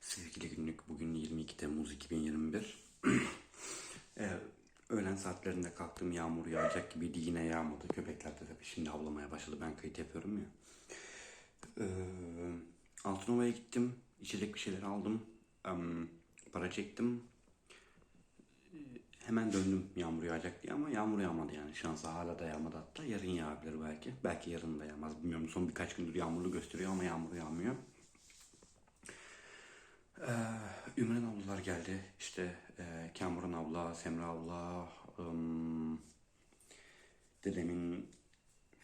Sevgili günlük bugün 22 Temmuz 2021. ee, öğlen saatlerinde kalktım yağmur yağacak gibiydi yine yağmadı. Köpekler de tabii şimdi avlamaya başladı ben kayıt yapıyorum ya. Ee, Altınova'ya gittim içecek bir şeyler aldım. Em, para çektim. Ee, Hemen döndüm yağmur yağacak diye ama yağmur yağmadı yani şansa hala da yağmadı hatta yarın yağabilir belki. Belki yarın da yağmaz bilmiyorum son birkaç gündür yağmurlu gösteriyor ama yağmur yağmıyor. Ee, Ümran ablalar geldi. İşte e, Kamuran abla, Semra abla, ım, dedemin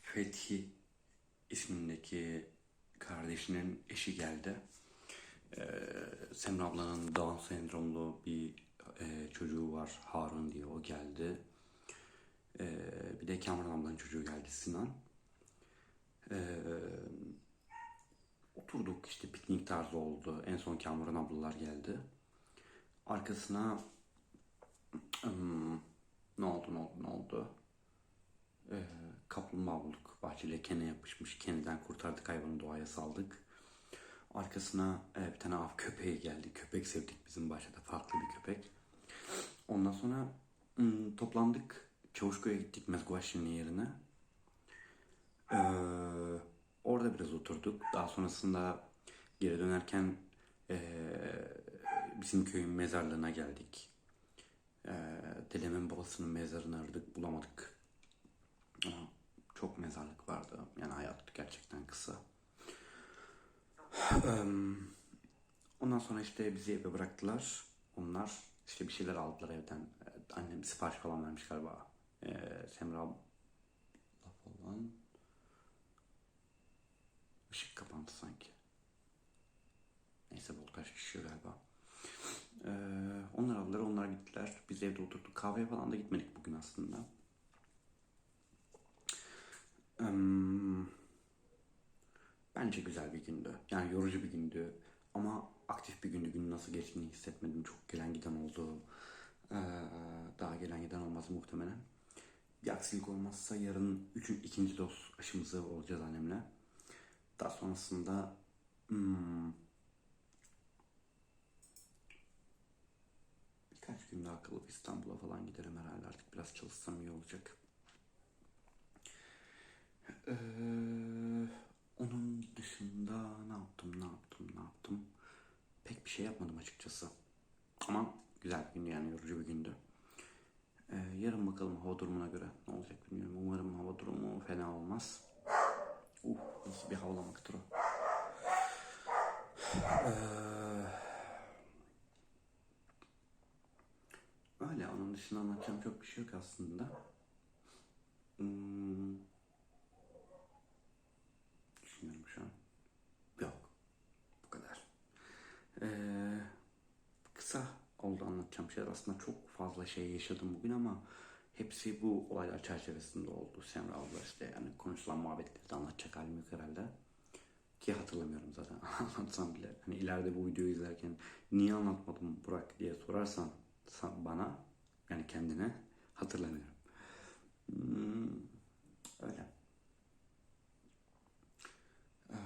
Fethi ismindeki kardeşinin eşi geldi. Ee, Semra ablanın Down sendromlu bir e, çocuğu var Harun diye o geldi. Ee, bir de Kamuran ablanın çocuğu geldi Sinan. Ee, Oturduk işte piknik tarzı oldu. En son Kamuran ablalar geldi. Arkasına ım, ne oldu ne oldu ne oldu? Ee, kaplumbağa bulduk. Bahçede kene yapışmış. Keneden kurtardık hayvanı doğaya saldık. Arkasına e, bir tane av köpeği geldi. Köpek sevdik bizim bahçede. Farklı bir köpek. Ondan sonra ım, toplandık. Çavuşko'ya gittik Mezguaşi'nin yerine. Ee, orada biraz oturduk. Daha sonrasında geri dönerken ee, bizim köyün mezarlığına geldik. Ee, dedemin babasının mezarını aradık, bulamadık. Ama çok mezarlık vardı. Yani hayat gerçekten kısa. Ondan sonra işte bizi eve bıraktılar. Onlar işte bir şeyler aldılar evden. Annem sipariş falan vermiş galiba. Ee, Semra falan. Işık kapandı sanki. Neyse voltaj düşüyor galiba. Ee, onlar aldılar, onlar gittiler. Biz evde oturduk. Kahveye falan da gitmedik bugün aslında. Ee, bence güzel bir gündü. Yani yorucu bir gündü. Ama aktif bir gündü. Günün nasıl geçtiğini hissetmedim. Çok gelen giden oldu. Ee, daha gelen giden olmaz muhtemelen. Bir aksilik olmazsa yarın üçün, ikinci doz aşımızı olacağız annemle. Daha sonrasında hmm, birkaç gün daha kalıp İstanbul'a falan giderim herhalde artık biraz çalışsam iyi olacak. Ee, onun dışında ne yaptım ne yaptım ne yaptım pek bir şey yapmadım açıkçası. Ama güzel bir gündü yani yorucu bir gündü. Ee, yarın bakalım hava durumuna göre ne olacak bilmiyorum. Umarım hava durumu fena olmaz. Uh, nasıl bir havlamaktır o. Ee, öyle onun dışında anlatacağım çok bir şey yok aslında. Hmm, düşünüyorum şu an. Yok. Bu kadar. Ee, kısa oldu anlatacağım şeyler. Aslında çok fazla şey yaşadım bugün ama hepsi bu olaylar çerçevesinde oldu. Semra abla işte yani konuşulan muhabbetleri de anlatacak halim yok herhalde. Ki hatırlamıyorum zaten anlatsam bile. Hani ileride bu videoyu izlerken niye anlatmadım Burak diye sorarsan san- bana yani kendine hatırlamıyorum. Hmm, öyle. Ee,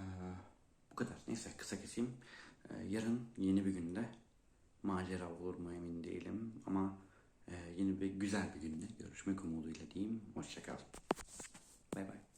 bu kadar. Neyse kısa keseyim. Ee, yarın yeni bir günde macera olur mu emin değilim ama e, bir güzel bir günde görüşmek umuduyla diyeyim. Hoşçakal. Bay bay.